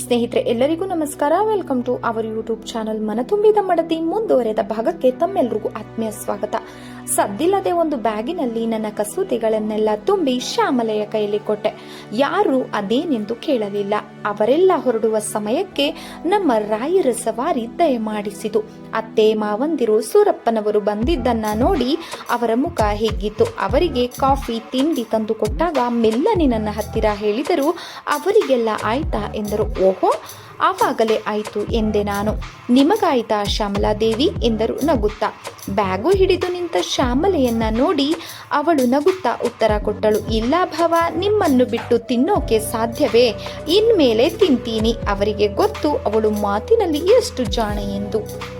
ಸ್ನೇಹಿತರೆ, ಎಲ್ಲರಿಗೂ ನಮಸ್ಕಾರ. Welcome to our YouTube channel ಮನತುಂಬಿದ ಮಡತಿ ಮುಂದುವರೆದ ಭಾಗಕ್ಕೆ ತಮ್ಮೆಲ್ಲರಿಗೂ ಆತ್ಮೀಯ ಸ್ವಾಗತ. ಸದ್ದಿಲ್ಲದೆ ಒಂದು ಬ್ಯಾಗಿನಲ್ಲಿ ನನ್ನ ಕಸೂತಿಗಳನ್ನೆಲ್ಲ ತುಂಬಿ ಶ್ಯಾಮಲೆಯ ಕೈಯಲ್ಲಿ ಕೊಟ್ಟೆ. ಯಾರು ಅದೇನೆಂದು ಕೇಳಲಿಲ್ಲ. ಅವರೆಲ್ಲ ಹೊರಡುವ ಸಮಯಕ್ಕೆ ನಮ್ಮ ರಾಯರ ಸವಾರಿ ದಯಮಾಡಿಸಿತು. ಅತ್ತೆ ಮಾವಂದಿರು ಸೂರಪ್ಪನವರು ಬಂದಿದ್ದನ್ನ ನೋಡಿ ಅವರ ಮುಖ ಹಿಗ್ಗಿತು ಅವರಿಗೆ ಕಾಫಿ, ತಿಂಡಿ ತಂದು ಕೊಟ್ಟಾಗ ಮೆಲ್ಲನೆ ನನ್ನ ಹತ್ತಿರ ಹೇಳಿದರು ಅವರಿಗೆಲ್ಲ ಆಯ್ತಾ ಎಂದರು. ಓಹೋ ಆವಾಗಲೇ ಆಯಿತು ಎಂದೆ ನಾನು. ನಿಮಗಾಯ್ತಾ ಶ್ಯಾಮಲಾದೇವಿ ಎಂದರು ನಗುತ್ತಾ. ಬ್ಯಾಗು ಹಿಡಿದು ನಿಂತ ಶ್ಯಾಮಲೆಯನ್ನ ನೋಡಿ ಅವಳು ನಗುತ್ತಾ ಉತ್ತರ ಕೊಟ್ಟಳು. ಇಲ್ಲ ಭವ, ನಿಮ್ಮನ್ನು ಬಿಟ್ಟು ತಿನ್ನೋಕೆ ಸಾಧ್ಯವೇ? ಇನ್ಮೇಲೆ ತಿಂತೀನಿ. ಅವರಿಗೆ ಗೊತ್ತು, ಅವಳು ಮಾತಿನಲ್ಲಿ ಎಷ್ಟು ಜಾಣೆ ಎಂದು.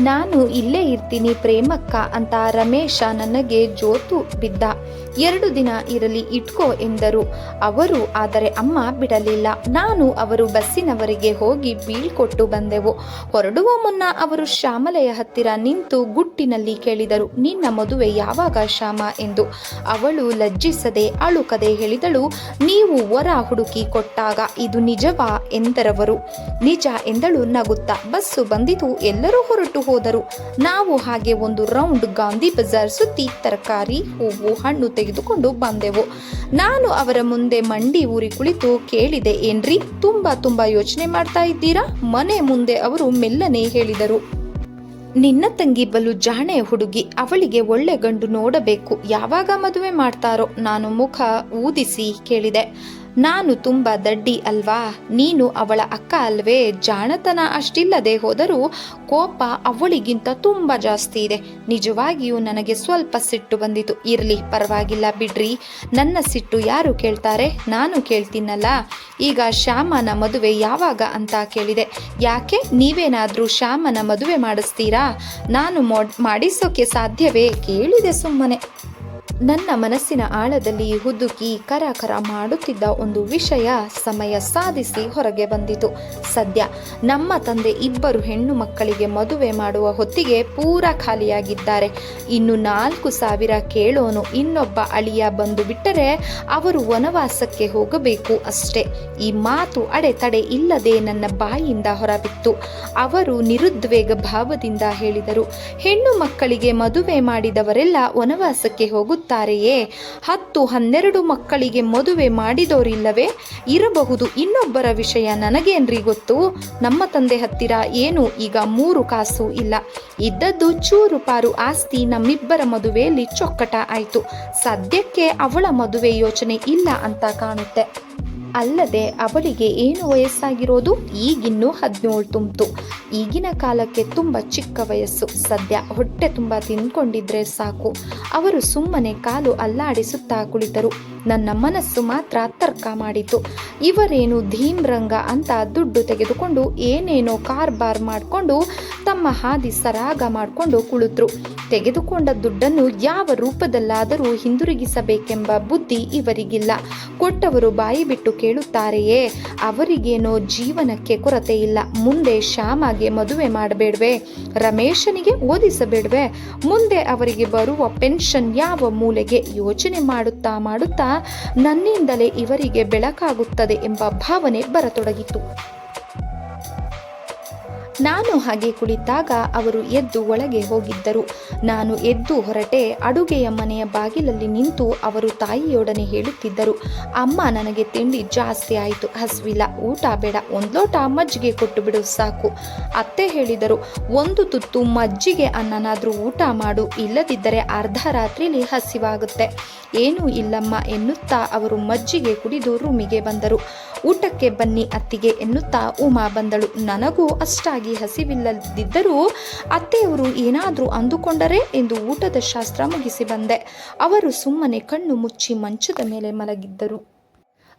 ನಾನು ಇಲ್ಲೇ ಇರ್ತೀನಿ ಪ್ರೇಮಕ್ಕ ಅಂತ ರಮೇಶ ನನಗೆ ಜೋತು ಬಿದ್ದ. ಎರಡು ದಿನ ಇರಲಿ ಇಟ್ಕೋ ಎಂದರು. ಅವರು, ಆದರೆ ಅಮ್ಮ ಬಿಡಲಿಲ್ಲ. ನಾನು ಅವರು ಬಸ್ಸಿನವರಿಗೆ ಹೋಗಿ ಬೀಳ್ಕೊಟ್ಟು ಬಂದೆವು. ಹೊರಡುವ ಮುನ್ನ ಅವರು ಶ್ಯಾಮಲೆಯ ಹತ್ತಿರ ನಿಂತು ಗುಟ್ಟಿನಲ್ಲಿ ಕೇಳಿದರು, ನಿನ್ನ ಮದುವೆ ಯಾವಾಗ ಶ್ಯಾಮ? ಎಂದು. ಅವಳು ಲಜ್ಜಿಸದೆ ಅಳುಕದೆ ಹೇಳಿದಳು, ನೀವು ವರ ಹುಡುಕಿ ಕೊಟ್ಟಾಗ ಇದು ನಿಜವಾ? ಎಂದರವರು. ನಿಜ ಎಂದಳು ನಗುತ್ತಾ. ಬಸ್ಸು ಬಂದಿತು, ಎಲ್ಲರೂ ಹೊರಟು. ಹೋದರು. ನಾವು ಹಾಗೆ ಒಂದು ರೌಂಡ್ ಗಾಂಧಿ ಬಜಾರ್ ಸುತ್ತಿ ತರಕಾರಿ, ಹೂವು, ಹಣ್ಣು ತೆಗೆದುಕೊಂಡು ಬಂದೆವು. ನಾನು ಅವರ ಮುಂದೆ ಮಂಡಿ ಊರಿ ಕುಳಿತು ಕೇಳಿದೆ, ಏನ್ರಿ, ತುಂಬಾ ತುಂಬಾ ಯೋಚನೆ ಮಾಡ್ತಾ ಇದ್ದೀರಾ? ಮನೆ ಮುಂದೆ ಅವರು ಮೆಲ್ಲನೆ ಹೇಳಿದರು. ನಿನ್ನ ತಂಗಿ ಬಲು ಜಾಣೆ ಹುಡುಗಿ, ಅವಳಿಗೆ ಒಳ್ಳೆ ಗಂಡು ನೋಡಬೇಕು. ಯಾವಾಗ ಮದುವೆ ಮಾಡ್ತಾರೋ? ನಾನು ಮುಖ ಊದಿಸಿ ಕೇಳಿದೆ. ನಾನು ತುಂಬ ದಡ್ಡಿ ಅಲ್ವಾ? ನೀನು ಅವಳ ಅಕ್ಕ ಅಲ್ವೇ? ಜಾಣತನ ಅಷ್ಟಿಲ್ಲದೆ ಹೋದರೂ ಕೋಪ ಅವಳಿಗಿಂತ ತುಂಬ ಜಾಸ್ತಿ ಇದೆ. ನಿಜವಾಗಿಯೂ ನನಗೆ ಸ್ವಲ್ಪ ಸಿಟ್ಟು ಬಂದಿತು. ಇರಲಿ, ಪರವಾಗಿಲ್ಲ ಬಿಡ್ರಿ. ನನ್ನ ಸಿಟ್ಟು ಯಾರು ಕೇಳ್ತಾರೆ? ನಾನು ಕೇಳ್ತೀನಲ್ಲ. ಈಗ ಶ್ಯಾಮನ ಮದುವೆ ಯಾವಾಗ ಅಂತ ಕೇಳಿದೆ. ಯಾಕೆ? ನೀವೇನಾದರೂ ಶ್ಯಾಮನ ಮದುವೆ ಮಾಡಿಸ್ತೀರಾ? ನಾನು ಮೋಡ್ ಮಾಡಿಸೋಕೆ ಸಾಧ್ಯವೇ? ಕೇಳಿದೆ ಸುಮ್ಮನೆ. ನನ್ನ ಮನಸ್ಸಿನ ಆಳದಲ್ಲಿ ಹುದುಕಿ ಕರಕರ ಕರ ಮಾಡುತ್ತಿದ್ದ ಒಂದು ವಿಷಯ ಸಮಯ ಸಾಧಿಸಿ ಹೊರಗೆ ಬಂದಿತು. ಸದ್ಯ ನಮ್ಮ ತಂದೆ ಇಬ್ಬರು ಹೆಣ್ಣು ಮಕ್ಕಳಿಗೆ ಮದುವೆ ಮಾಡುವ ಹೊತ್ತಿಗೆ ಪೂರ ಖಾಲಿಯಾಗಿದ್ದಾರೆ. ಇನ್ನು ನಾಲ್ಕು ಸಾವಿರ ಕೇಳೋನು ಇನ್ನೊಬ್ಬ ಅಳಿಯ ಬಂದು ಬಿಟ್ಟರೆ ಅವರು ವನವಾಸಕ್ಕೆ ಹೋಗಬೇಕು ಅಷ್ಟೇ. ಈ ಮಾತು ಅಡೆತಡೆ ಇಲ್ಲದೆ ನನ್ನ ಬಾಯಿಯಿಂದ ಹೊರಬಿತ್ತು. ಅವರು ನಿರುದ್ವೇಗ ಭಾವದಿಂದ ಹೇಳಿದರು, ಹೆಣ್ಣು ಮಕ್ಕಳಿಗೆ ಮದುವೆ ಮಾಡಿದವರೆಲ್ಲ ವನವಾಸಕ್ಕೆ ಹೋಗುತ್ತಾರೆಯೇ ಹತ್ತು ಹನ್ನೆರಡು ಮಕ್ಕಳಿಗೆ ಮದುವೆ ಮಾಡಿದವರಿಲ್ಲವೇ ಇರಬಹುದು ಇನ್ನೊಬ್ಬರ ವಿಷಯ ನನಗೇನ್ರಿ ಗೊತ್ತು? ನಮ್ಮ ತಂದೆ ಹತ್ತಿರ ಏನು ಈಗ ಮೂರು ಕಾಸು ಇಲ್ಲ. ಇದ್ದದ್ದು ಚೂರು ಪಾರು ಆಸ್ತಿ, ನಮ್ಮಿಬ್ಬರ ಮದುವೆಯಲ್ಲಿ ಚೊಕ್ಕಟ ಆಯಿತು. ಸದ್ಯಕ್ಕೆ ಅವಳ ಮದುವೆ ಯೋಚನೆ ಇಲ್ಲ ಅಂತ ಕಾಣುತ್ತೆ. ಅಲ್ಲದೆ ಅವಳಿಗೆ ಏನು ವಯಸ್ಸಾಗಿರೋದು? ಈಗಿನ್ನೂ ಹದಿನೇಳು ತುಂಬಿತು. ಈಗಿನ ಕಾಲಕ್ಕೆ ತುಂಬ ಚಿಕ್ಕ ವಯಸ್ಸು. ಸದ್ಯ ಹೊಟ್ಟೆ ತುಂಬ ತಿಂದ್ಕೊಂಡಿದ್ರೆ ಸಾಕು. ಅವರು ಸುಮ್ಮನೆ ಕಾಲು ಅಲ್ಲಾಡಿಸುತ್ತಾ ಕುಳಿತರು. ನನ್ನ ಮನಸ್ಸು ಮಾತ್ರ ತರ್ಕ ಮಾಡಿತು. ಇವರೇನು ಧೀಮ್ರಂಗ ಅಂತ ದುಡ್ಡು ತೆಗೆದುಕೊಂಡು ಏನೇನೋ ಕಾರ್ಬಾರ್ ಮಾಡಿಕೊಂಡು ತಮ್ಮ ಹಾದಿ ಸರಾಗ ಮಾಡಿಕೊಂಡು ಕುಳಿತರು. ತೆಗೆದುಕೊಂಡ ದುಡ್ಡನ್ನು ಯಾವ ರೂಪದಲ್ಲಾದರೂ ಹಿಂದಿರುಗಿಸಬೇಕೆಂಬ ಬುದ್ಧಿ ಇವರಿಗಿಲ್ಲ. ಕೊಟ್ಟವರು ಬಾಯಿ ಬಿಟ್ಟು ಕೇಳುತ್ತಾರೆಯೇ? ಅವರಿಗೇನೋ ಜೀವನಕ್ಕೆ ಕೊರತೆ ಇಲ್ಲ. ಮುಂದೆ ಶ್ಯಾಮಾಗೆ ಮದುವೆ ಮಾಡಬೇಡ್ವೆ. ರಮೇಶನಿಗೆ ಓದಿಸಬೇಡ್ವೆ. ಮುಂದೆ ಅವರಿಗೆ ಬರುವ ಪೆನ್ಷನ್ ಯಾವ ಮೂಲೆಗೆ ಯೋಚನೆ ಮಾಡುತ್ತಾ ಮಾಡುತ್ತಾ ನನ್ನಿಂದಲೇ ಇವರಿಗೆ ಬೆಳಕಾಗುತ್ತದೆ ಎಂಬ ಭಾವನೆ ಬರತೊಡಗಿತು. ನಾನು ಹಾಗೆ ಕುಳಿತಾಗ ಅವರು ಎದ್ದು ಒಳಗೆ ಹೋಗಿದ್ದರು. ನಾನು ಎದ್ದು ಹೊರಟೆ ಅಡುಗೆಯ ಮನೆಯ ಬಾಗಿಲಲ್ಲಿ ನಿಂತು ಅವರು ತಾಯಿಯೊಡನೆ ಹೇಳುತ್ತಿದ್ದರು, ಅಮ್ಮ, ನನಗೆ ತಿಂಡಿ ಜಾಸ್ತಿ ಆಯಿತು, ಹಸಿವಿಲ್ಲ, ಊಟ ಬೇಡ ಒಂದು ಲೋಟ ಮಜ್ಜಿಗೆ ಕೊಟ್ಟು ಬಿಡು ಸಾಕು. ಅತ್ತೆ ಹೇಳಿದರು, ಒಂದು ತುತ್ತು ಮಜ್ಜಿಗೆ ಅನ್ನನಾದರೂ ಊಟ ಮಾಡು, ಇಲ್ಲದಿದ್ದರೆ ಅರ್ಧ ರಾತ್ರಿಲಿ ಹಸಿವಾಗುತ್ತೆ. ಏನೂ ಇಲ್ಲಮ್ಮ, ಎನ್ನುತ್ತಾ ಅವರು ಮಜ್ಜಿಗೆ ಕುಡಿದು ರೂಮಿಗೆ ಬಂದರು. ಊಟಕ್ಕೆ ಬನ್ನಿ ಅತ್ತಿಗೆ, ಎನ್ನುತ್ತಾ ಉಮಾ ಬಂದಳು. ನನಗೂ ಅಷ್ಟಾಗಿ ಹಸಿವಿಲ್ಲದಿದ್ದರೂ ಅತ್ತೆಯವರು ಏನಾದರೂ ಅಂದುಕೊಂಡರೆ ಎಂದು ಊಟದ ಶಾಸ್ತ್ರ ಮುಗಿಸಿ ಬಂದೆ. ಅವರು ಸುಮ್ಮನೆ ಕಣ್ಣು ಮುಚ್ಚಿ ಮಂಚದ ಮೇಲೆ ಮಲಗಿದ್ದರು.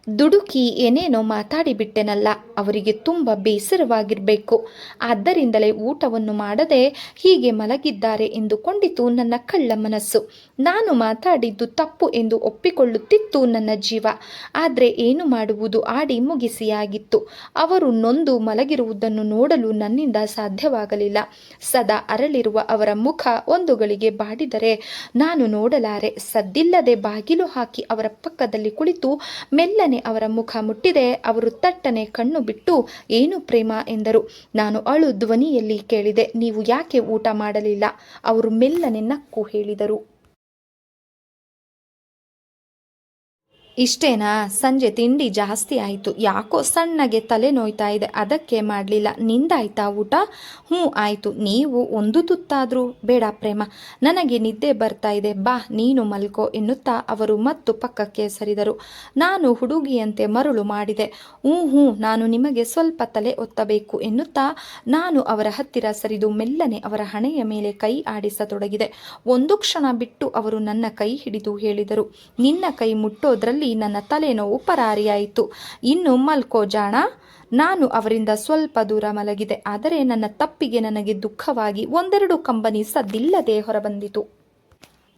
ದುಡುಕಿ ಏನೇನೋ ಮಾತಾಡಿಬಿಟ್ಟೆನಲ್ಲ, ಅವರಿಗೆ ತುಂಬ ಬೇಸರವಾಗಿರಬೇಕು. ಆದ್ದರಿಂದಲೇ ಊಟವನ್ನು ಮಾಡದೆ ಹೀಗೆ ಮಲಗಿದ್ದಾರೆ ಎಂದುಕೊಂಡಿತು ನನ್ನ ಕಳ್ಳ ಮನಸ್ಸು. ನಾನು ಮಾತಾಡಿದ್ದು ತಪ್ಪು ಎಂದು ಒಪ್ಪಿಕೊಳ್ಳುತ್ತಿತ್ತು ನನ್ನ ಜೀವ. ಆದರೆ ಏನು ಮಾಡುವುದು ಆಡಿ ಮುಗಿಸಿಯಾಗಿತ್ತು. ಅವರು ನೊಂದು ಮಲಗಿರುವುದನ್ನು ನೋಡಲು ನನ್ನಿಂದ ಸಾಧ್ಯವಾಗಲಿಲ್ಲ. ಸದಾ ಅರಳಿರುವ ಅವರ ಮುಖ ಒಂದು ಗಳಿಗೆ ಬಾಡಿದರೆ ನಾನು ನೋಡಲಾರೆ ಸದ್ದಿಲ್ಲದೆ ಬಾಗಿಲು ಹಾಕಿ ಅವರ ಪಕ್ಕದಲ್ಲಿ ಕುಳಿತು ಮೆಲ್ಲನೆ ಮೆಲ್ಲನೆ ಅವರ ಮುಖ ಮುಟ್ಟಿದೆ, ಅವರು ತಟ್ಟನೆ ಕಣ್ಣು ಬಿಟ್ಟು ಏನು ಪ್ರೇಮ ಎಂದರು. ನಾನು ಅಳು ಧ್ವನಿಯಲ್ಲಿ ಕೇಳಿದೆ, ನೀವು ಯಾಕೆ ಊಟ ಮಾಡಲಿಲ್ಲ? ಅವರು ಮೆಲ್ಲನೆ ನಕ್ಕು ಹೇಳಿದರು. ಇಷ್ಟೇನಾ? ಸಂಜೆ ತಿಂಡಿ ಜಾಸ್ತಿ ಆಯಿತು. ಯಾಕೋ ಸಣ್ಣಗೆ ತಲೆ ನೋಯ್ತಾ ಇದೆ. ಅದಕ್ಕೆ ಮಾಡಲಿಲ್ಲ. ನಿಂದಾಯ್ತಾ ಊಟ? ಹ್ಞೂ ಆಯಿತು. ನೀವು ಒಂದು ತುತ್ತಾದರೂ? ಬೇಡ ಪ್ರೇಮ. ನನಗೆ ನಿದ್ದೆ ಬರ್ತಾ ಇದೆ. ಬಾ, ನೀನು ಮಲ್ಕೋ ಎನ್ನುತ್ತಾ ಅವರು ಮತ್ತು ಪಕ್ಕಕ್ಕೆ ಸರಿದರು. ನಾನು ಹುಡುಗಿಯಂತೆ ಮರುಳು ಮಾಡಿದೆ. ಹ್ಞೂ ಹ್ಞೂ, ನಾನು ನಿಮಗೆ ಸ್ವಲ್ಪ ತಲೆ ಒತ್ತಬೇಕು ಎನ್ನುತ್ತಾ ನಾನು ಅವರ ಹತ್ತಿರ ಸರಿದು ಮೆಲ್ಲನೆ ಅವರ ಹಣೆಯ ಮೇಲೆ ಕೈ ಆಡಿಸತೊಡಗಿದೆ. ಒಂದು ಕ್ಷಣ ಬಿಟ್ಟು ಅವರು ನನ್ನ ಕೈ ಹಿಡಿದು ಹೇಳಿದರು. ನಿನ್ನ ಕೈ ಮುಟ್ಟೋದ್ರಲ್ಲಿ ನನ್ನ ತಲೆನೋವು ಪರಾರಿಯಾಯಿತು. ಇನ್ನು ಮಲ್ಕೋ ಜಾಣ. ನಾನು ಅವರಿಂದ ಸ್ವಲ್ಪ ದೂರ ಮಲಗಿದೆ. ಆದರೆ ನನ್ನ ತಪ್ಪಿಗೆ ನನಗೆ ದುಃಖವಾಗಿ ಒಂದೆರಡು ಕಂಬನಿ ಸದ್ದಿಲ್ಲದೆ ಹೊರಬಂದಿತು.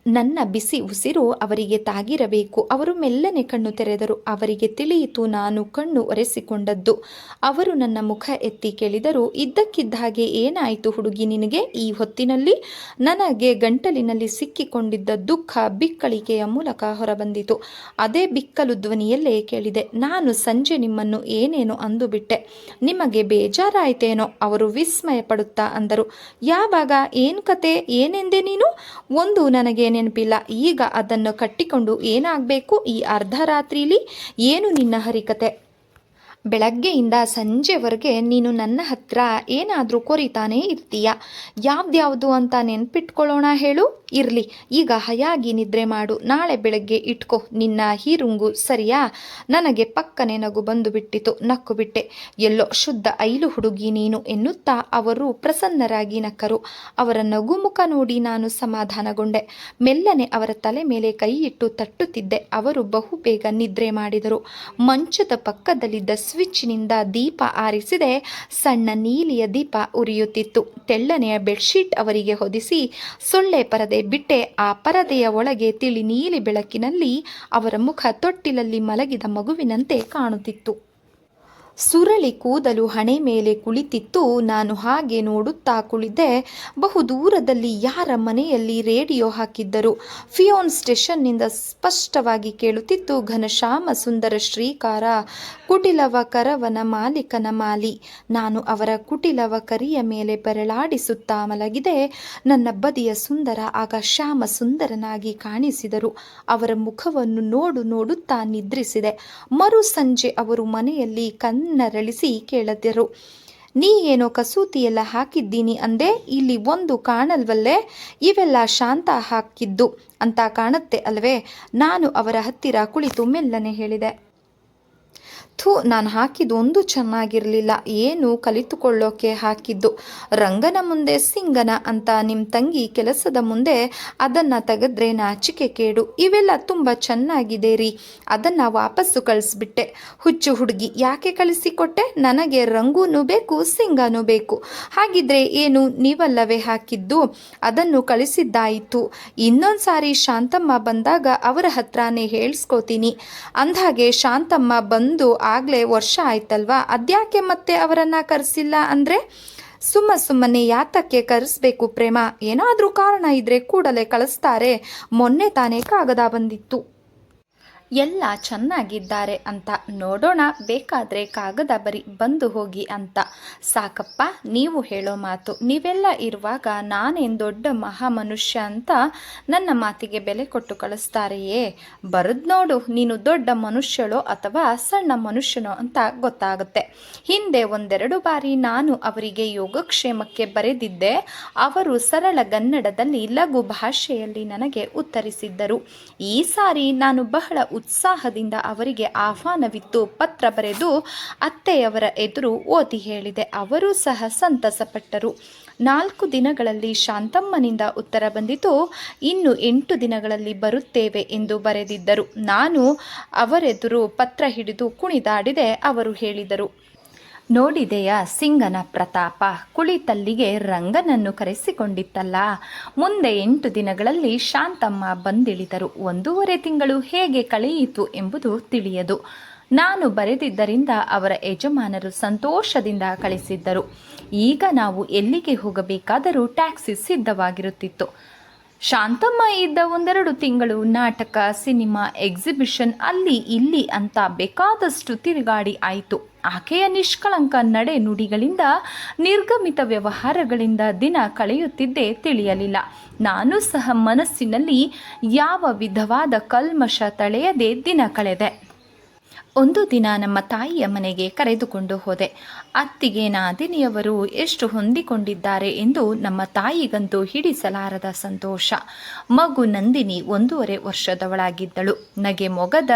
ನನ್ನ ಬಿಸಿ ಉಸಿರು ಅವರಿಗೆ ತಾಗಿರಬೇಕು. ಅವರು ಮೆಲ್ಲನೆ ಕಣ್ಣು ತೆರೆದರು. ಅವರಿಗೆ ತಿಳಿಯಿತು, ನಾನು ಕಣ್ಣು ಒರೆಸಿಕೊಂಡದ್ದು. ಅವರು ನನ್ನ ಮುಖ ಎತ್ತಿ ಕೇಳಿದರು ಇದ್ದಕ್ಕಿದ್ದ ಹಾಗೆ ಏನಾಯಿತು ಹುಡುಗಿ ನಿನಗೆ? ಈ ಹೊತ್ತಿನಲ್ಲಿ ನನಗೆ ಗಂಟಲಿನಲ್ಲಿ ಸಿಕ್ಕಿಕೊಂಡಿದ್ದ ದುಃಖ ಬಿಕ್ಕಳಿಕೆಯ ಮೂಲಕ ಹೊರಬಂದಿತು. ಅದೇ ಬಿಕ್ಕಲು ಧ್ವನಿಯಲ್ಲೇ ಕೇಳಿದೆ, ನಾನು ಸಂಜೆ ನಿಮ್ಮನ್ನು ಏನೇನು ಅಂದುಬಿಟ್ಟೆ. ನಿಮಗೆ ಬೇಜಾರಾಯಿತೇನೋ? ಅವರು ವಿಸ್ಮಯ ಪಡುತ್ತಾ ಅಂದರು. ಯಾವಾಗ? ಏನು ಕತೆ? ಏನೆಂದೆ ನೀನು? ಒಂದು ನನಗೆ ನೆನಪಿಲ್ಲ. ಈಗ ಅದನ್ನು ಕಟ್ಟಿಕೊಂಡು ಏನಾಗಬೇಕು? ಈ ಅರ್ಧ ರಾತ್ರಿಲಿ ಏನು ನಿನ್ನ ಹರಿಕತೆ? ಬೆಳಗ್ಗೆಯಿಂದ ಸಂಜೆವರೆಗೆ ನೀನು ನನ್ನ ಹತ್ರ ಏನಾದರೂ ಕೊರಿತಾನೇ ಇರ್ತೀಯ? ಯಾವ್ದ್ಯಾವುದು ಅಂತ ನೆನ್ಪಿಟ್ಕೊಳ್ಳೋಣ ಹೇಳು. ಇರಲಿ, ಈಗ ಹಯಾಗಿ ನಿದ್ರೆ ಮಾಡು. ನಾಳೆ ಬೆಳಗ್ಗೆ ಇಟ್ಕೋ. ನಿನ್ನ ಹೀರುಂಗು ಸರಿಯಾ? ನನಗೆ ಪಕ್ಕನೆ ನಗು ಬಂದು ಬಿಟ್ಟಿತು ನಕ್ಕು ಬಿಟ್ಟೆ. ಎಲ್ಲೋ ಶುದ್ಧ ಐಲು ಹುಡುಗಿ ನೀನು ಎನ್ನುತ್ತಾ ಅವರು ಪ್ರಸನ್ನರಾಗಿ ನಕ್ಕರು. ಅವರ ನಗು ಮುಖ ನೋಡಿ ನಾನು ಸಮಾಧಾನಗೊಂಡೆ. ಮೆಲ್ಲನೆ ಅವರ ತಲೆ ಮೇಲೆ ಕೈ ಇಟ್ಟು ತಟ್ಟುತ್ತಿದ್ದೆ. ಅವರು ಬಹುಬೇಗ ನಿದ್ರೆ ಮಾಡಿದರು. ಮಂಚದ ಪಕ್ಕದಲ್ಲಿದ್ದ ಸ್ವಿಚ್ನಿಂದ ದೀಪ ಆರಿಸಿದೆ. ಸಣ್ಣ ನೀಲಿಯ ದೀಪ ಉರಿಯುತ್ತಿತ್ತು. ತೆಳ್ಳನೆಯ ಬೆಡ್ಶೀಟ್ ಅವರಿಗೆ ಹೊದಿಸಿ, ಸೊಳ್ಳೆ ಪರದೆ ಬಿಟ್ಟೆ. ಆ ಪರದೆಯ ಒಳಗೆ ತಿಳಿ ನೀಲಿ ಬೆಳಕಿನಲ್ಲಿ ಅವರ ಮುಖ ತೊಟ್ಟಿಲಲ್ಲಿ ಮಲಗಿದ ಮಗುವಿನಂತೆ ಕಾಣುತ್ತಿತ್ತು. ಸುರಳಿ ಕೂದಲು ಹಣೆ ಮೇಲೆ ಕುಳಿತಿತ್ತು. ನಾನು ಹಾಗೆ ನೋಡುತ್ತಾ ಕುಳಿದೆ ಬಹು ದೂರದಲ್ಲಿ ಯಾರ ಮನೆಯಲ್ಲಿ ರೇಡಿಯೋ ಹಾಕಿದ್ದರು? ಫಿಯೋನ್ ಸ್ಟೇಷನ್ನಿಂದ ಸ್ಪಷ್ಟವಾಗಿ ಕೇಳುತ್ತಿತ್ತು, ಘನಶ್ಯಾಮ ಸುಂದರ ಶ್ರೀಕಾರ ಕುಟಿಲವ ಕರವನ ಮಾಲೀಕನ ಮಾಲಿ. ನಾನು ಅವರ ಕುಟಿಲವ ಕರಿಯ ಮೇಲೆ ಬೆರಳಾಡಿಸುತ್ತಾ ಮಲಗಿದೆ. ನನ್ನ ಬದಿಯ ಸುಂದರ, ಆಗ ಶ್ಯಾಮ ಸುಂದರನಾಗಿ ಕಾಣಿಸಿದರು. ಅವರ ಮುಖವನ್ನು ನೋಡು ನೋಡುತ್ತಾ ನಿದ್ರಿಸಿದೆ. ಮರು ಸಂಜೆ ಅವರು ಮನೆಯಲ್ಲಿ ಕಣ್ಣರಳಿಸಿ ಕೇಳಿದರು ನೀ ಏನೋ ಕಸೂತಿಯೆಲ್ಲ ಹಾಕಿದ್ದೀನಿ ಅಂದೆ? ಇಲ್ಲಿ ಒಂದು ಕಾಣಲ್ವಲ್ಲೇ? ಇವೆಲ್ಲ ಶಾಂತ ಹಾಕಿದ್ದು. ಅಂತ ಕಾಣುತ್ತೆ ಅಲ್ವೇ? ನಾನು ಅವರ ಹತ್ತಿರ ಕುಳಿತು ಮೆಲ್ಲನೆ ಹೇಳಿದೆ. ಥೂ ನಾನು ಹಾಕಿದ್ದು ಒಂದು ಚೆನ್ನಾಗಿರಲಿಲ್ಲ. ಏನು ಕಲಿತುಕೊಳ್ಳೋಕೆ ಹಾಕಿದ್ದು? ರಂಗನ ಮುಂದೆ ಸಿಂಗನ ಅಂತ ನಿಮ್ಮ ತಂಗಿ ಕೆಲಸದ ಮುಂದೆ ಅದನ್ನು ತೆಗೆದ್ರೆ ನಾಚಿಕೆ ಕೇಡು. ಇವೆಲ್ಲ ತುಂಬ ಚೆನ್ನಾಗಿದೆ ರೀ. ಅದನ್ನು ವಾಪಸ್ಸು ಕಳಿಸ್ಬಿಟ್ಟೆ. ಹುಚ್ಚು ಹುಡುಗಿ, ಯಾಕೆ ಕಳಿಸಿಕೊಟ್ಟೆ? ನನಗೆ ರಂಗೂನು ಬೇಕು, ಸಿಂಗನೂ ಬೇಕು. ಹಾಗಿದ್ರೆ ಏನು ನೀವಲ್ಲವೇ ಹಾಕಿದ್ದು? ಅದನ್ನು ಕಳಿಸಿದ್ದಾಯಿತು. ಇನ್ನೊಂದು ಸಾರಿ ಶಾಂತಮ್ಮ ಬಂದಾಗ ಅವರ ಹತ್ರನೇ ಹೇಳಿಸ್ಕೋತೀನಿ. ಅಂದಾಗೆ ಶಾಂತಮ್ಮ ಬಂದು ಆಗಲೇ ವರ್ಷ ಆಯ್ತಲ್ವಾ? ಅದ್ಯಾಕೆ ಮತ್ತೆ ಅವರನ್ನು ಕರೆಸಿಲ್ಲ ಅಂದರೆ? ಸುಮ್ಮ ಸುಮ್ಮನೆ ಯಾತಕ್ಕೆ ಕರೆಸ್ಬೇಕು ಪ್ರೇಮ? ಏನಾದರೂ ಕಾರಣ ಇದ್ರೆ ಕೂಡಲೇ ಕಳಿಸ್ತಾರೆ. ಮೊನ್ನೆ ತಾನೇ ಕಾಗದ ಬಂದಿತ್ತು. ಎಲ್ಲ ಚೆನ್ನಾಗಿದ್ದಾರೆ ಅಂತ ನೋಡೋಣ, ಬೇಕಾದರೆ ಕಾಗದ ಬರಿ ಬಂದು ಹೋಗಿ ಅಂತ. ಸಾಕಪ್ಪ, ನೀವು ಹೇಳೋ ಮಾತು. ನೀವೆಲ್ಲ ಇರುವಾಗ ನಾನೇನು ದೊಡ್ಡ ಮಹಾ ಮನುಷ್ಯ ಅಂತ ನನ್ನ ಮಾತಿಗೆ ಬೆಲೆ ಕೊಟ್ಟು ಕಳಿಸ್ತಾರೆಯೇ? ಬರದ್ ನೋಡು, ನೀನು ದೊಡ್ಡ ಮನುಷ್ಯಳೋ ಅಥವಾ ಸಣ್ಣ ಮನುಷ್ಯನೋ ಅಂತ ಗೊತ್ತಾಗುತ್ತೆ. ಹಿಂದೆ ಒಂದೆರಡು ಬಾರಿ ನಾನು ಅವರಿಗೆ ಯೋಗಕ್ಷೇಮಕ್ಕೆ ಬರೆದಿದ್ದೆ. ಅವರು ಸರಳ ಕನ್ನಡದಲ್ಲಿ ಲಘು ಭಾಷೆಯಲ್ಲಿ ನನಗೆ ಉತ್ತರಿಸಿದ್ದರು. ಈ ಸಾರಿ ನಾನು ಬಹಳ ಉತ್ಸಾಹದಿಂದ ಅವರಿಗೆ ಆಹ್ವಾನವಿತ್ತು. ಪತ್ರ ಬರೆದು ಅತ್ತೆಯವರ ಎದುರು ಓದಿ ಹೇಳಿದೆ. ಅವರು ಸಹ ಸಂತಸಪಟ್ಟರು. ನಾಲ್ಕು ದಿನಗಳಲ್ಲಿ ಶಾಂತಮ್ಮನಿಂದ ಉತ್ತರ ಬಂದಿತು. ಇನ್ನು ಎಂಟು ದಿನಗಳಲ್ಲಿ ಬರುತ್ತೇವೆ ಎಂದು ಬರೆದಿದ್ದರು. ನಾನು ಅವರೆದುರು ಪತ್ರ ಹಿಡಿದು ಕುಣಿದಾಡಿದೆ, ಅವರು ಹೇಳಿದರು. ನೋಡಿದೆಯ ಸಿಂಗನ ಪ್ರತಾಪ? ಕುಳಿತಲ್ಲಿಗೆ ರಂಗನನ್ನು ಕರೆಸಿಕೊಂಡಿತ್ತಲ್ಲ. ಮುಂದೆ ಎಂಟು ದಿನಗಳಲ್ಲಿ ಶಾಂತಮ್ಮ ಬಂದಿಳಿದರು. ಒಂದೂವರೆ ತಿಂಗಳು ಹೇಗೆ ಕಳೆಯಿತು ಎಂಬುದು ತಿಳಿಯದು. ನಾನು ಬರೆದಿದ್ದರಿಂದ ಅವರ ಯಜಮಾನರು ಸಂತೋಷದಿಂದ ಕಳಿಸಿದ್ದರು. ಈಗ ನಾವು ಎಲ್ಲಿಗೆ ಹೋಗಬೇಕಾದರೂ ಟ್ಯಾಕ್ಸಿ ಸಿದ್ಧವಾಗಿರುತ್ತಿತ್ತು. ಶಾಂತಮ್ಮ ಇದ್ದ ಒಂದೆರಡು ತಿಂಗಳು ನಾಟಕ, ಸಿನಿಮಾ ಎಕ್ಸಿಬಿಷನ್ ಅಲ್ಲಿ ಇಲ್ಲಿ ಅಂತ ಬೇಕಾದಷ್ಟು ತಿರುಗಾಡಿ ಆಯಿತು. ಆಕೆಯ ನಿಷ್ಕಳಂಕ ನಡೆ ನುಡಿಗಳಿಂದ, ನಿರ್ಗಮಿತ ವ್ಯವಹಾರಗಳಿಂದ ದಿನ ಕಳೆಯುತ್ತಿದ್ದೆ ತಿಳಿಯಲಿಲ್ಲ. ನಾನು ಸಹ ಮನಸ್ಸಿನಲ್ಲಿ ಯಾವ ವಿಧವಾದ ಕಲ್ಮಶ ತಳೆಯದೆ ದಿನ ಕಳೆದೆ. ಒಂದು ದಿನ ನಮ್ಮ ತಾಯಿಯ ಮನೆಗೆ ಕರೆದುಕೊಂಡು ಹೋದೆ. ಅತ್ತಿಗೆ ನಾದಿನಿಯವರು ಎಷ್ಟು ಹೊಂದಿಕೊಂಡಿದ್ದಾರೆ ಎಂದು ನಮ್ಮ ತಾಯಿಗಂತೂ ಹಿಡಿಸಲಾರದ ಸಂತೋಷ. ಮಗು ನಂದಿನಿ ಒಂದೂವರೆ ವರ್ಷದವಳಾಗಿದ್ದಳು. ನಗೆ ಮೊಗದ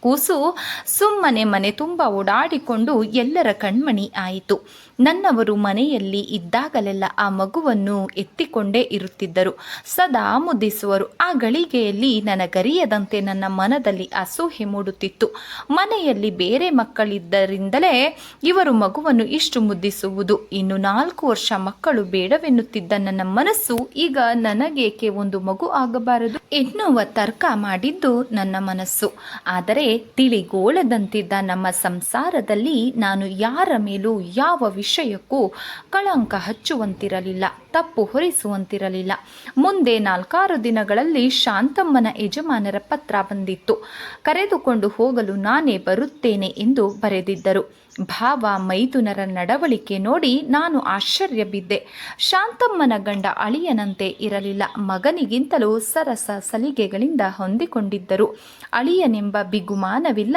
ಕೂಸು ಸುಮ್ಮನೆ ಮನೆ ತುಂಬ ಓಡಾಡಿಕೊಂಡು ಎಲ್ಲರ ಕಣ್ಮಣಿ ಆಯಿತು. ನನ್ನವರು ಮನೆಯಲ್ಲಿ ಇದ್ದಾಗಲೆಲ್ಲ ಆ ಮಗುವನ್ನು ಎತ್ತಿಕೊಂಡೇ ಇರುತ್ತಿದ್ದರು. ಸದಾ ಮುದ್ದಿಸುವರು ಆ ಗಳಿಗೆಯಲ್ಲಿ ನನಗರಿಯದಂತೆ ನನ್ನ ಮನದಲ್ಲಿ ಅಸೂಹೆ ಮೂಡುತ್ತಿತ್ತು. ಮನೆಯಲ್ಲಿ ಬೇರೆ ಮಕ್ಕಳಿದ್ದರಿಂದಲೇ ಇವರು ಮಗುವನ್ನು ಇಷ್ಟು ಮುದ್ದಿಸುವುದು ಇನ್ನು ನಾಲ್ಕು ವರ್ಷ ಮಕ್ಕಳು ಬೇಡವೆನ್ನುತ್ತಿದ್ದ ನನ್ನ ಮನಸ್ಸು ಈಗ ನನಗೇಕೆ ಒಂದು ಮಗು ಆಗಬಾರದು? ಎನ್ನುವ ತರ್ಕ ಮಾಡಿದ್ದು ನನ್ನ ಮನಸ್ಸು. ಆದರೆ ತಿಳಿಗೋಳದಂತಿದ್ದ ನಮ್ಮ ಸಂಸಾರದಲ್ಲಿ ನಾನು ಯಾರ ಮೇಲೂ ಯಾವ ವಿಷಯಕ್ಕೂ ಕಳಂಕ ಹಚ್ಚುವಂತಿರಲಿಲ್ಲ, ತಪ್ಪು ಹೊರಿಸುವಂತಿರಲಿಲ್ಲ. ಮುಂದೆ ನಾಲ್ಕಾರು ದಿನಗಳಲ್ಲಿ ಶಾಂತಮ್ಮನ ಯಜಮಾನರ ಪತ್ರ ಬಂದಿತ್ತು. ಕರೆದುಕೊಂಡು ಹೋಗಲು ನಾನೇ ಬರುತ್ತೇನೆ ಎಂದು ಬರೆದಿದ್ದರು. ಭಾವ ಮೈದುನರ ನಡವಳಿಕೆ ನೋಡಿ ನಾನು ಆಶ್ಚರ್ಯ ಬಿದ್ದೆ ಶಾಂತಮ್ಮನ ಗಂಡ ಅಳಿಯನಂತೆ ಇರಲಿಲ್ಲ. ಮಗನಿಗಿಂತಲೂ ಸರಸ ಸಲಿಗೆಗಳಿಂದ ಹೊಂದಿಕೊಂಡಿದ್ದರು. ಅಳಿಯನೆಂಬ ಬಿಗುಮಾನವಿಲ್ಲ,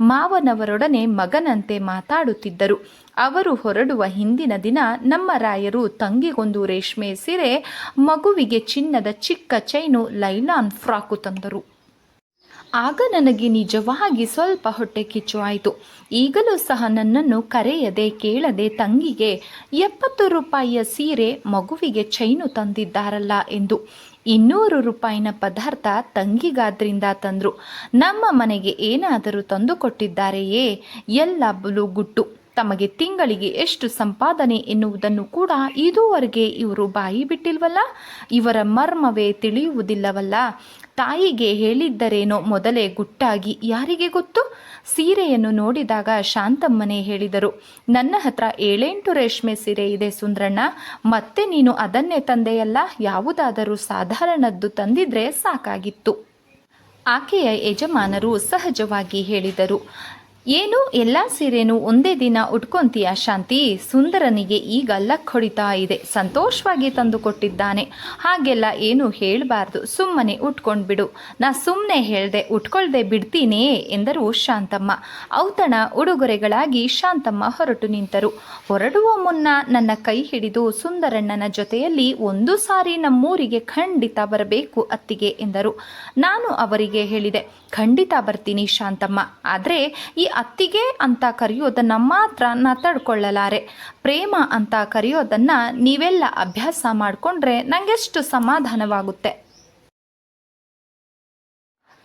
ಮಾವನವರೊಡನೆ ಮಗನಂತೆ ಮಾತಾಡುತ್ತಿದ್ದರು. ಅವರು ಹೊರಡುವ ಹಿಂದಿನ ದಿನ ನಮ್ಮ ರಾಯರು ತಂಗಿಗೊಂದು ರೇಷ್ಮೆ ಸೀರೆ, ಮಗುವಿಗೆ ಚಿನ್ನದ ಚಿಕ್ಕ ಚೈನು, ಲೈಲಾನ್ ಫ್ರಾಕು ತಂದರು. ಆಗ ನನಗೆ ನಿಜವಾಗಿ ಸ್ವಲ್ಪ ಹೊಟ್ಟೆ ಕಿಚ್ಚು ಆಯಿತು. ಈಗಲೂ ಸಹ ನನ್ನನ್ನು ಕರೆಯದೆ ಕೇಳದೆ ತಂಗಿಗೆ ಎಪ್ಪತ್ತು ರೂಪಾಯಿಯ ಸೀರೆ, ಮಗುವಿಗೆ ಚೈನು ತಂದಿದ್ದಾರಲ್ಲ ಎಂದು ಇನ್ನೂರು ರೂಪಾಯಿನ ಪದಾರ್ಥ ತಂಗಿಗಾದ್ರಿಂದ ತಂದರು. ನಮ್ಮ ಮನೆಗೆ ಏನಾದರೂ ತಂದುಕೊಟ್ಟಿದ್ದಾರೆಯೇ ಎಲ್ಲ ಎಲ್ಲ ಗುಟ್ಟು ತಮಗೆ ತಿಂಗಳಿಗೆ ಎಷ್ಟು ಸಂಪಾದನೆ ಎನ್ನುವುದನ್ನು ಕೂಡ ಇದುವರೆಗೆ ಇವರು ಬಾಯಿ ಬಿಟ್ಟಿಲ್ವಲ್ಲ? ಇವರ ಮರ್ಮವೇ ತಿಳಿಯುವುದಿಲ್ಲವಲ್ಲ? ತಾಯಿಗೆ ಹೇಳಿದ್ದರೇನೋ ಮೊದಲೇ ಗುಟ್ಟಾಗಿ ಯಾರಿಗೆ ಗೊತ್ತು? ಸೀರೆಯನ್ನು ನೋಡಿದಾಗ ಶಾಂತಮ್ಮನೇ ಹೇಳಿದರು, ನನ್ನ ಹತ್ರ ಏಳೆಂಟು ರೇಷ್ಮೆ ಸೀರೆ ಇದೆ ಸುಂದ್ರಣ್ಣ, ಮತ್ತೆ ನೀನು ಅದನ್ನೇ ತಂದೆಯಲ್ಲ? ಯಾವುದಾದರೂ ಸಾಧಾರಣದ್ದು ತಂದಿದ್ರೆ ಸಾಕಾಗಿತ್ತು. ಆಕೆಯ ಯಜಮಾನರು ಸಹಜವಾಗಿ ಹೇಳಿದರು ಏನು ಎಲ್ಲ ಸೀರೆನೂ ಒಂದೇ ದಿನ ಉಟ್ಕೊಂತೀಯ ಶಾಂತಿ? ಸುಂದರನಿಗೆ ಈಗ ಲಕ್ ಹೊಡಿತಾ ಇದೆ. ಸಂತೋಷವಾಗಿ ತಂದು ಕೊಟ್ಟಿದ್ದಾನೆ ಹಾಗೆಲ್ಲ ಏನು ಹೇಳಬಾರ್ದು. ಸುಮ್ಮನೆ ಉಟ್ಕೊಂಡ್ಬಿಡು. ನಾ ಸುಮ್ಮನೆ ಹೇಳ್ದೆ, ಉಟ್ಕೊಳ್ದೆ ಬಿಡ್ತೀನಿ? ಎಂದರು ಶಾಂತಮ್ಮ. ಔತಣ ಉಡುಗೊರೆಗಳಾಗಿ ಶಾಂತಮ್ಮ ಹೊರಟು ನಿಂತರು. ಹೊರಡುವ ಮುನ್ನ ನನ್ನ ಕೈ ಹಿಡಿದು, ಸುಂದರಣ್ಣನ ಜೊತೆಯಲ್ಲಿ ಒಂದು ಸಾರಿ ನಮ್ಮೂರಿಗೆ ಖಂಡಿತ ಬರಬೇಕು ಅತ್ತಿಗೆ, ಎಂದರು. ನಾನು ಅವರಿಗೆ ಹೇಳಿದೆ, ಖಂಡಿತ ಬರ್ತೀನಿ ಶಾಂತಮ್ಮ. ಆದರೆ ಈ ಅತ್ತಿಗೆ ಅಂತ ಕರೆಯೋದನ್ನ ಮಾತ್ರ ನಾ ತಡ್ಕೊಳ್ಳಲಾರೆ. ಪ್ರೇಮ ಅಂತ ಕರೆಯೋದನ್ನು ನೀವೆಲ್ಲ ಅಭ್ಯಾಸ ಮಾಡಿಕೊಂಡ್ರೆ ನನಗೆಷ್ಟು ಸಮಾಧಾನವಾಗುತ್ತೆ.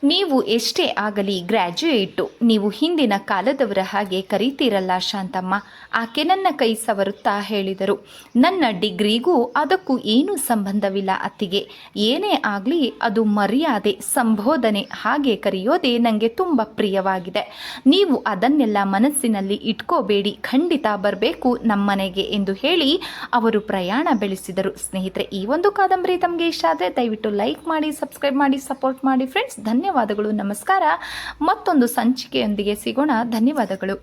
ನೀವು ಎಷ್ಟೇ ಆಗಲಿ ಗ್ರ್ಯಾಜುಯೇಟು ನೀವು ಹಿಂದಿನ ಕಾಲದವರ ಹಾಗೆ ಕರೀತೀರಲ್ಲ ಶಾಂತಮ್ಮ? ಆಕೆ ನನ್ನ ಕೈ ಸವರುತ್ತಾ ಹೇಳಿದರು. ನನ್ನ ಡಿಗ್ರಿಗೂ ಅದಕ್ಕೂ ಏನೂ ಸಂಬಂಧವಿಲ್ಲ ಅತ್ತಿಗೆ. ಏನೇ ಆಗಲಿ ಅದು ಮರ್ಯಾದೆ, ಸಂಬೋಧನೆ, ಹಾಗೆ ಕರೆಯೋದೇ ನನಗೆ ತುಂಬ ಪ್ರಿಯವಾಗಿದೆ. ನೀವು ಅದನ್ನೆಲ್ಲ ಮನಸ್ಸಿನಲ್ಲಿ ಇಟ್ಕೋಬೇಡಿ, ಖಂಡಿತ ಬರಬೇಕು ನಮ್ಮನೆಗೆ ಎಂದು ಹೇಳಿ ಅವರು ಪ್ರಯಾಣ ಬೆಳೆಸಿದರು. ಸ್ನೇಹಿತರೆ, ಈ ಒಂದು ಕಾದಂಬರಿ ತಮಗೆ ಇಷ್ಟ ಆದರೆ ದಯವಿಟ್ಟು ಲೈಕ್ ಮಾಡಿ, ಸಬ್ಸ್ಕ್ರೈಬ್ ಮಾಡಿ, ಸಪೋರ್ಟ್ ಮಾಡಿ. ಫ್ರೆಂಡ್ಸ್ ಧನ್ಯವಾದಗಳು ನಮಸ್ಕಾರ ಮತ್ತೊಂದು ಸಂಚಿಕೆಯೊಂದಿಗೆ ಸಿಗೋಣ ಧನ್ಯವಾದಗಳು